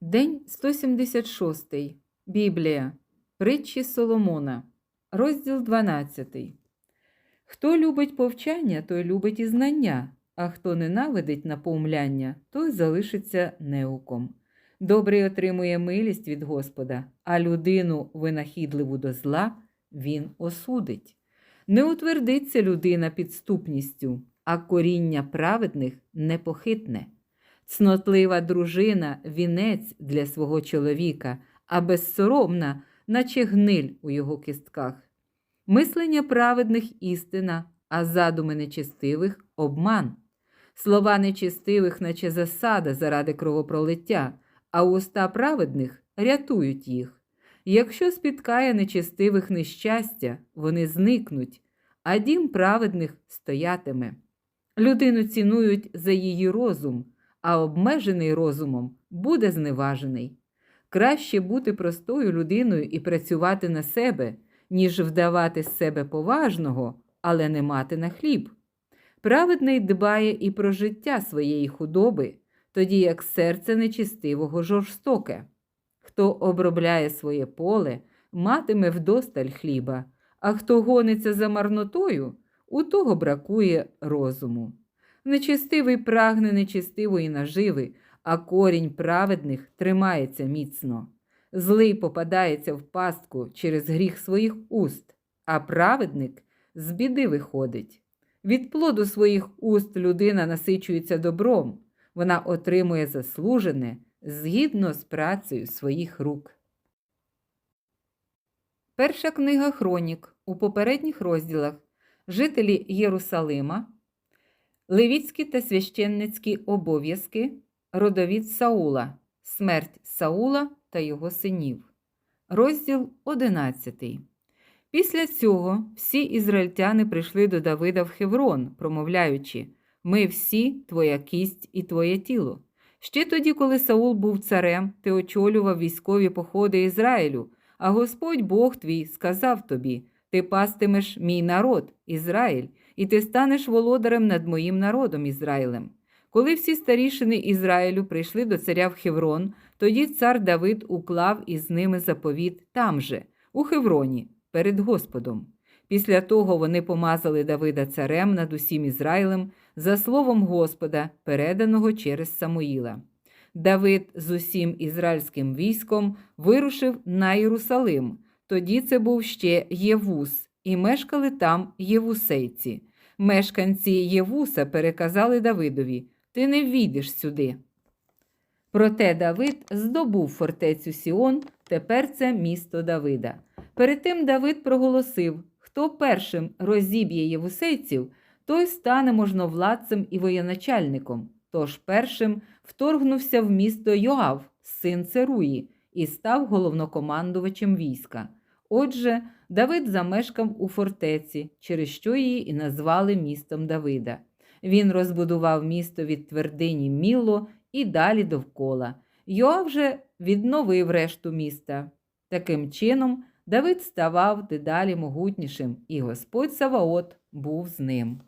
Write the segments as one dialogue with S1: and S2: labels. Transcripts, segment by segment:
S1: День 176. Біблія. Притчі Соломона. Розділ 12. Хто любить повчання, той любить і знання, а хто ненавидить напоумляння, той залишиться неуком. Добрий отримує милість від Господа, а людину винахідливу до зла він осудить. Не утвердиться людина підступністю, а коріння праведних непохитне. Цнотлива дружина вінець для свого чоловіка, а безсоромна, наче гниль у його кістках. Мислення праведних істина, а задуми нечестивих обман. Слова нечестивих, наче засада заради кровопролиття, а уста праведних рятують їх. Якщо спіткає нечестивих нещастя, вони зникнуть, а дім праведних стоятиме. Людину цінують за її розум а обмежений розумом буде зневажений. Краще бути простою людиною і працювати на себе, ніж вдавати з себе поважного, але не мати на хліб. Праведний дбає і про життя своєї худоби, тоді як серце нечистивого жорстоке. Хто обробляє своє поле, матиме вдосталь хліба, а хто гониться за марнотою, у того бракує розуму. Нечистивий прагне нечистивої наживи, а корінь праведних тримається міцно. Злий попадається в пастку через гріх своїх уст, а праведник з біди виходить. Від плоду своїх уст людина насичується добром, вона отримує заслужене згідно з працею своїх рук. Перша книга Хронік у попередніх розділах Жителі Єрусалима. Левіцькі та священницькі обов'язки, родовід Саула, смерть Саула та його синів. Розділ 11. Після цього всі ізраїльтяни прийшли до Давида в Хеврон, промовляючи: Ми всі твоя кість і твоє тіло. Ще тоді, коли Саул був царем, ти очолював військові походи Ізраїлю, а Господь Бог твій сказав тобі: Ти пастимеш мій народ, Ізраїль і ти станеш володарем над моїм народом Ізраїлем. Коли всі старішини Ізраїлю прийшли до царя в Хеврон, тоді цар Давид уклав із ними заповіт там же, у Хевроні, перед Господом. Після того вони помазали Давида царем над усім Ізраїлем за словом Господа, переданого через Самуїла. Давид з усім ізраїльським військом вирушив на Єрусалим. Тоді це був ще Євус, і мешкали там євусейці. Мешканці Євуса переказали Давидові Ти не війдеш сюди. Проте Давид здобув фортецю Сіон, тепер це місто Давида. Перед тим Давид проголосив хто першим розіб'є євусейців, той стане можновладцем і воєначальником. Тож першим вторгнувся в місто Йоав, син Церуї, і став головнокомандувачем війська. Отже, Давид замешкав у фортеці, через що її і назвали містом Давида. Він розбудував місто від твердині Міло і далі довкола. Йоав вже відновив решту міста. Таким чином, Давид ставав дедалі могутнішим, і Господь Саваот був з ним.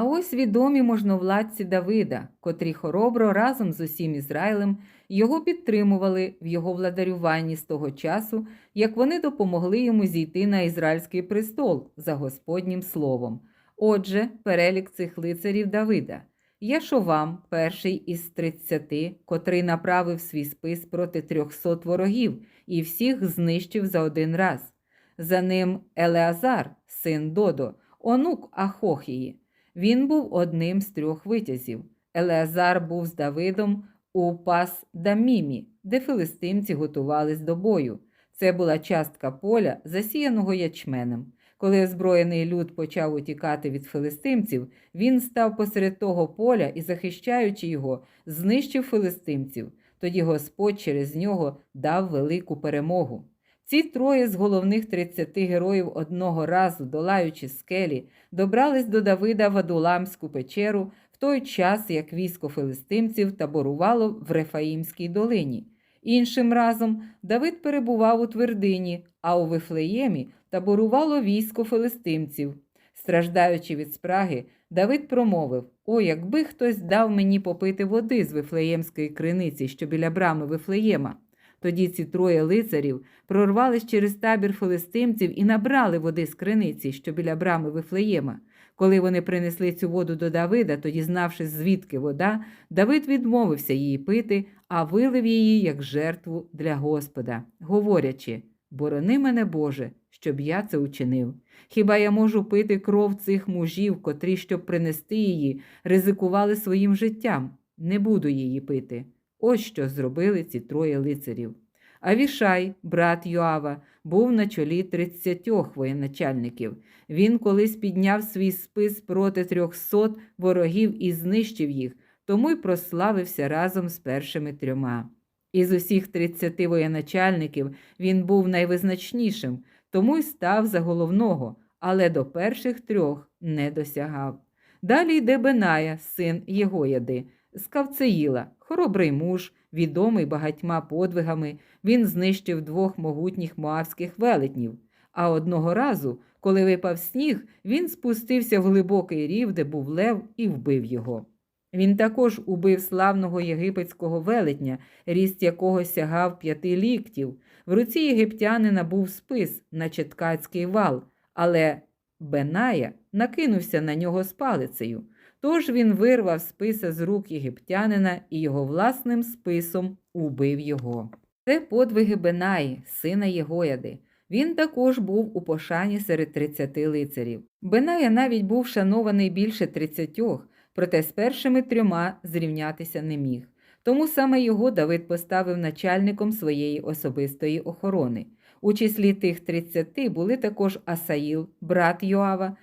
S1: А ось відомі можновладці Давида, котрі хоробро разом з усім Ізраїлем його підтримували в його владарюванні з того часу, як вони допомогли йому зійти на ізраїльський престол за Господнім словом. Отже, перелік цих лицарів Давида. Яшовам, перший із тридцяти, котрий направив свій спис проти трьохсот ворогів і всіх знищив за один раз. За ним Елеазар, син Додо, онук Ахохії. Він був одним з трьох витязів. Елеазар був з Давидом у пас Дамімі, де филистимці готувались до бою. Це була частка поля, засіяного ячменем. Коли озброєний люд почав утікати від филистимців, він став посеред того поля і, захищаючи його, знищив филистимців. Тоді Господь через нього дав велику перемогу. Ці троє з головних тридцяти героїв одного разу, долаючи скелі, добрались до Давида в Адуламську печеру в той час, як військо филистимців таборувало в Рефаїмській долині. Іншим разом Давид перебував у твердині, а у Вифлеємі таборувало військо филистимців. Страждаючи від спраги, Давид промовив: О, якби хтось дав мені попити води з Вифлеємської криниці, що біля брами Вифлеєма. Тоді ці троє лицарів прорвались через табір филистимців і набрали води з криниці, що біля брами Вифлеєма. Коли вони принесли цю воду до Давида, то, дізнавшись, звідки вода, Давид відмовився її пити, а вилив її як жертву для Господа, говорячи: Борони мене, Боже, щоб я це учинив. Хіба я можу пити кров цих мужів, котрі, щоб принести її, ризикували своїм життям? Не буду її пити. Ось що зробили ці троє лицарів. Авішай, брат Йоава, був на чолі тридцятьох воєначальників. Він колись підняв свій спис проти трьохсот ворогів і знищив їх, тому й прославився разом з першими трьома. Із усіх тридцяти воєначальників він був найвизначнішим, тому й став за головного, але до перших трьох не досягав. Далі йде Беная, син Єгояди, з Кавцеїла, хоробрий муж, відомий багатьма подвигами, він знищив двох могутніх моавських велетнів. А одного разу, коли випав сніг, він спустився в глибокий рів, де був лев, і вбив його. Він також убив славного єгипетського велетня, ріст якого сягав п'яти ліктів. В руці єгиптянина був спис, наче ткацький вал, але Беная накинувся на нього з палицею. Тож він вирвав списа з рук єгиптянина і його власним списом убив його. Це подвиги Бенаї, сина Єгояди. Він також був у пошані серед тридцяти лицарів. Беная навіть був шанований більше тридцятьох, проте з першими трьома зрівнятися не міг. Тому саме його Давид поставив начальником своєї особистої охорони. У числі тих тридцяти були також Асаїл, брат Йоава,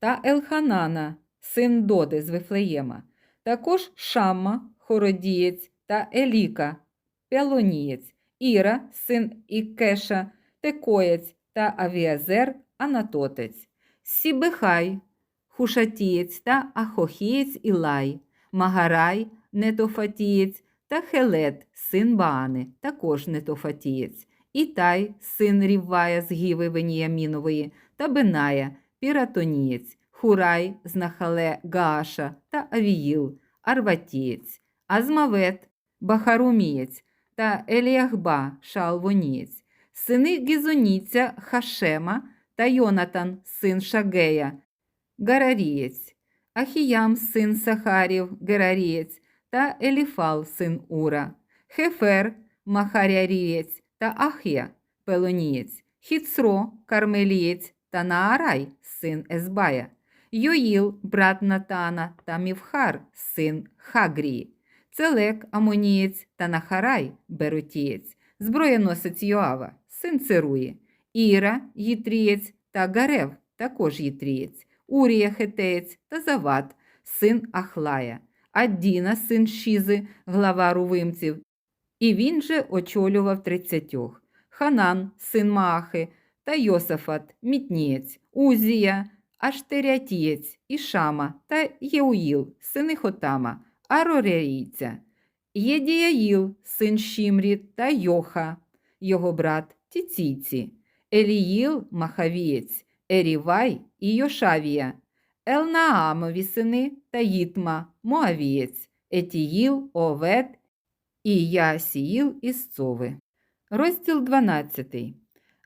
S1: та Елханана, син Доди з Вифлеєма, також Шамма, хородієць та Еліка, Пелонієць, Іра, син Ікеша, Текоєць та Авіазер, Анатотець, Сібехай, Хушатієць та Ахохієць Ілай, Магарай, Нетофатієць та Хелет, син Баани, також Нетофатієць, Ітай, син Ріввая з Гіви Веніямінової, та Беная, Піратонієць, Хурай з Нахале Гааша та Авіїл, Арватієць, Азмавет, Бахарумієць та Еліахба, Шалвонієць, сини Гізоніця Хашема та Йонатан, син Шагея, Гарарієць, Ахіям, син Сахарів, Герарієць та Еліфал, син Ура, Хефер, Махарярієць та Ахія, Пелонієць, Хіцро, Кармелієць та Наарай, син Есбая, Йоїл, брат Натана та Мівхар, син Хагрії, Целек, Амонієць та Нахарай, Беротієць, зброєносець Йоава, син Церуї, Іра, Їтрієць та Гарев, також Їтрієць, Урія Хетеєць та Зават, син Ахлая, Аддіна, син Шізи, глава рувимців, і він же очолював тридцятьох, Ханан, син Маахи, та Йосафат, Мітнієць, Узія, Аштерятієць, Ішама та Єуїл, сини Хотама, Ароряїця, Єдіяїл, син Шімрі та Йоха, його брат Тіціці, Еліїл, Махавієць, Ерівай і Йошавія, Елнаамові сини та Їтма, Моавієць, Етіїл, Овет і Ясіїл із Цови. Розділ 12.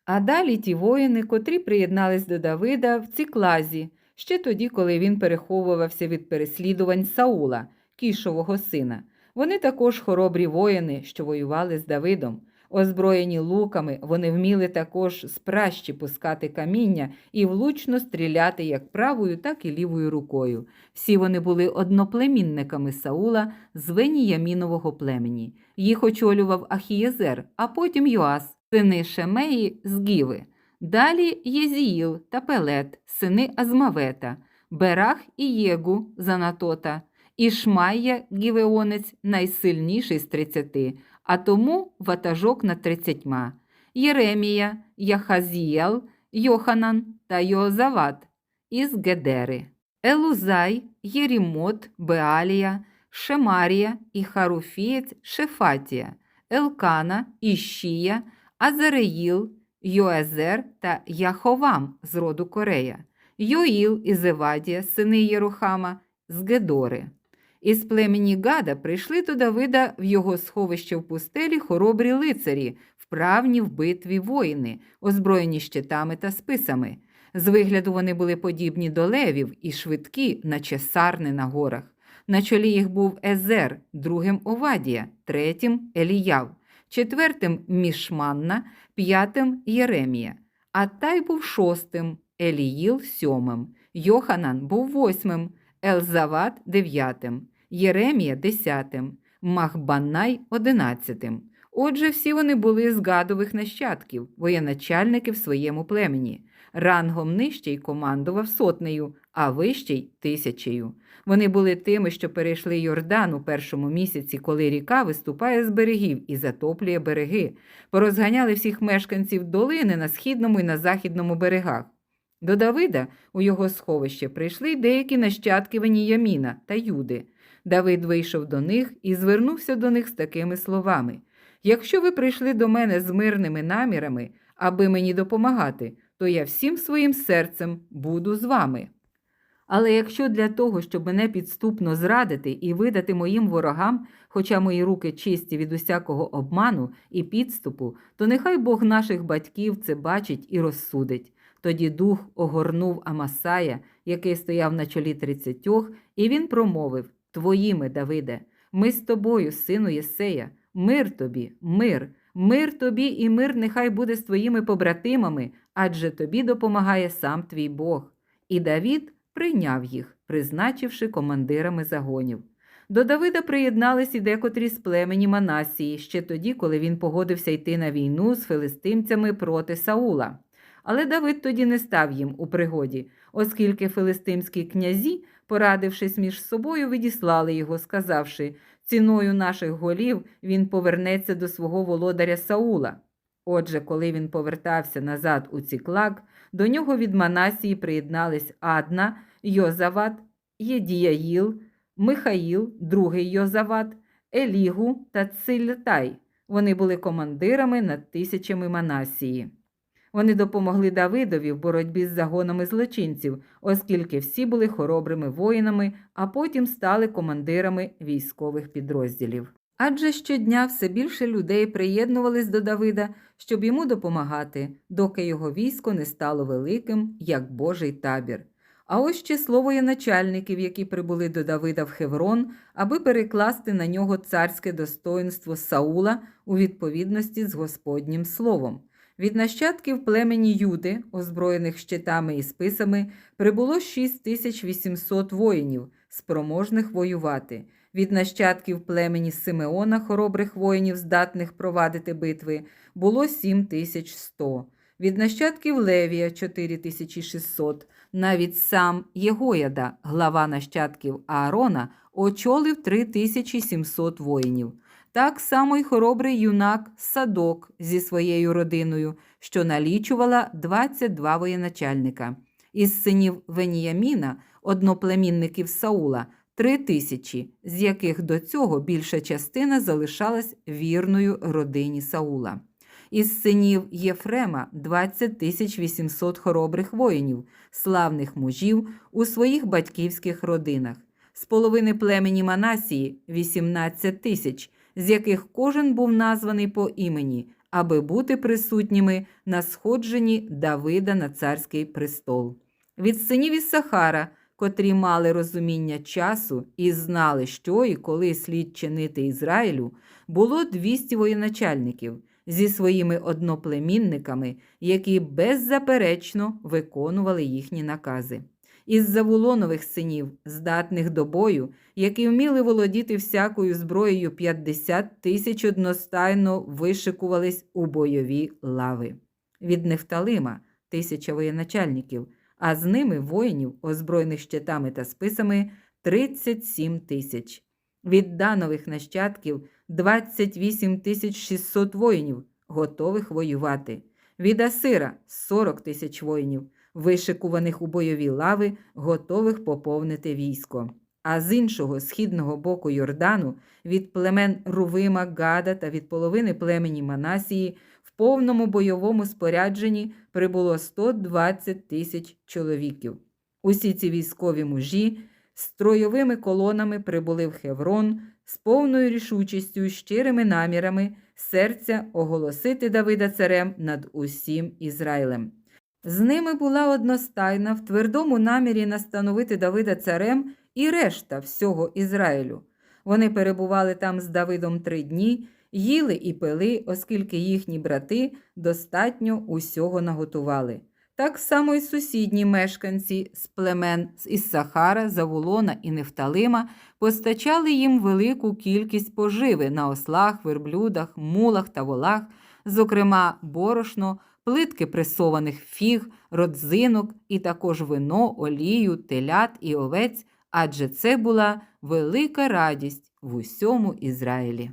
S1: А далі ті воїни, котрі приєднались до Давида в Ціклазі, ще тоді, коли він переховувався від переслідувань Саула, кішового сина. Вони також хоробрі воїни, що воювали з Давидом. Озброєні луками, вони вміли також з пращі пускати каміння і влучно стріляти як правою, так і лівою рукою. Всі вони були одноплемінниками Саула з Веніямінового племені. Їх очолював Ахієзер, а потім Йоас, сини Шемеї з Гіви. Далі Єзіїл та Пелет, сини Азмавета, Берах і Єгу з Анатота, Ішмайя Гівеонець найсильніший з тридцяти, а тому ватажок над тридцятьма. Єремія, Яхазіел, Йоханан та Йозават із Гедери, Елузай, Єрімот, Беалія, Шемарія і Харуфієць Шефатія, Елкана, Іщія, Азареїл, Йоезер та Яховам з роду Корея, Йоїл і Зевадія, сини Єрухама, з Гедори. Із племені Гада прийшли до Давида в його сховище в пустелі хоробрі лицарі, вправні в битві воїни, озброєні щитами та списами. З вигляду вони були подібні до левів і швидкі, наче сарни на горах. На чолі їх був Езер, другим Овадія, третім Еліяв, четвертим Мішманна, п'ятим Єремія. Аттай був шостим, Еліїл сьомим, Йоханан був восьмим, Елзават дев'ятим, Єремія десятим, Махбанай одинадцятим. Отже, всі вони були з гадових нащадків, воєначальники в своєму племені. Рангом нижчий командував сотнею, а вищий тисячею. Вони були тими, що перейшли Йордан у першому місяці, коли ріка виступає з берегів і затоплює береги, порозганяли всіх мешканців долини на східному і на західному берегах. До Давида у його сховище прийшли деякі нащадки Веніяміна та Юди. Давид вийшов до них і звернувся до них з такими словами: Якщо ви прийшли до мене з мирними намірами, аби мені допомагати, то я всім своїм серцем буду з вами. Але якщо для того, щоб мене підступно зрадити і видати моїм ворогам, хоча мої руки чисті від усякого обману і підступу, то нехай Бог наших батьків це бачить і розсудить. Тоді дух огорнув Амасая, який стояв на чолі тридцятьох, і він промовив Твоїми, Давиде, ми з тобою, сину Єсея, мир тобі, мир, мир тобі і мир нехай буде з твоїми побратимами, адже тобі допомагає сам твій Бог. І Давід прийняв їх, призначивши командирами загонів. До Давида приєднались і декотрі з племені Манасії ще тоді, коли він погодився йти на війну з филистимцями проти Саула. Але Давид тоді не став їм у пригоді, оскільки филистимські князі, порадившись між собою, відіслали його, сказавши ціною наших голів він повернеться до свого володаря Саула. Отже, коли він повертався назад у Ціклак, до нього від Манасії приєднались Адна, Йозават, Єдіяїл, Михаїл, другий Йозават, Елігу та Цильтай. Вони були командирами над тисячами Манасії. Вони допомогли Давидові в боротьбі з загонами злочинців, оскільки всі були хоробрими воїнами, а потім стали командирами військових підрозділів. Адже щодня все більше людей приєднувались до Давида, щоб йому допомагати, доки його військо не стало великим, як Божий табір. А ось число воєначальників, які прибули до Давида в Хеврон, аби перекласти на нього царське достоинство Саула у відповідності з Господнім словом. Від нащадків племені Юди, озброєних щитами і списами, прибуло 6800 воїнів, спроможних воювати. Від нащадків племені Симеона, хоробрих воїнів, здатних провадити битви, було 7100. Від нащадків Левія 4600. Навіть сам Єгояда, глава нащадків Аарона, очолив 3700 воїнів. Так само й хоробрий юнак Садок зі своєю родиною, що налічувала 22 воєначальника. Із синів Веніяміна, одноплемінників Саула, три тисячі, з яких до цього більша частина залишалась вірною родині Саула. Із синів Єфрема 20 тисяч 800 хоробрих воїнів, славних мужів у своїх батьківських родинах. З половини племені Манасії 18 тисяч, з яких кожен був названий по імені, аби бути присутніми на сходженні Давида на царський престол. Від синів Іссахара, котрі мали розуміння часу і знали, що і коли слід чинити Ізраїлю, було 200 воєначальників зі своїми одноплемінниками, які беззаперечно виконували їхні накази. Із Завулонових синів, здатних до бою, які вміли володіти всякою зброєю 50 тисяч одностайно вишикувались у бойові лави. Від Нефталима тисяча воєначальників, а з ними воїнів, озброєних щитами та списами 37 тисяч. Від Данових нащадків 28 тисяч 600 воїнів, готових воювати. Від Асира 40 тисяч воїнів, вишикуваних у бойові лави, готових поповнити військо. А з іншого східного боку Йордану, від племен Рувима, Гада та від половини племені Манасії в повному бойовому спорядженні прибуло 120 тисяч чоловіків. Усі ці військові мужі з тройовими колонами прибули в Хеврон з повною рішучістю щирими намірами серця оголосити Давида царем над усім Ізраїлем. З ними була одностайна в твердому намірі настановити Давида царем і решта всього Ізраїлю. Вони перебували там з Давидом три дні, їли і пили, оскільки їхні брати достатньо усього наготували. Так само й сусідні мешканці з племен з Іссахара, Заволона і Нефталима постачали їм велику кількість поживи на ослах, верблюдах, мулах та волах, зокрема борошно, плитки пресованих фіг, родзинок і також вино, олію, телят і овець, адже це була велика радість в усьому Ізраїлі.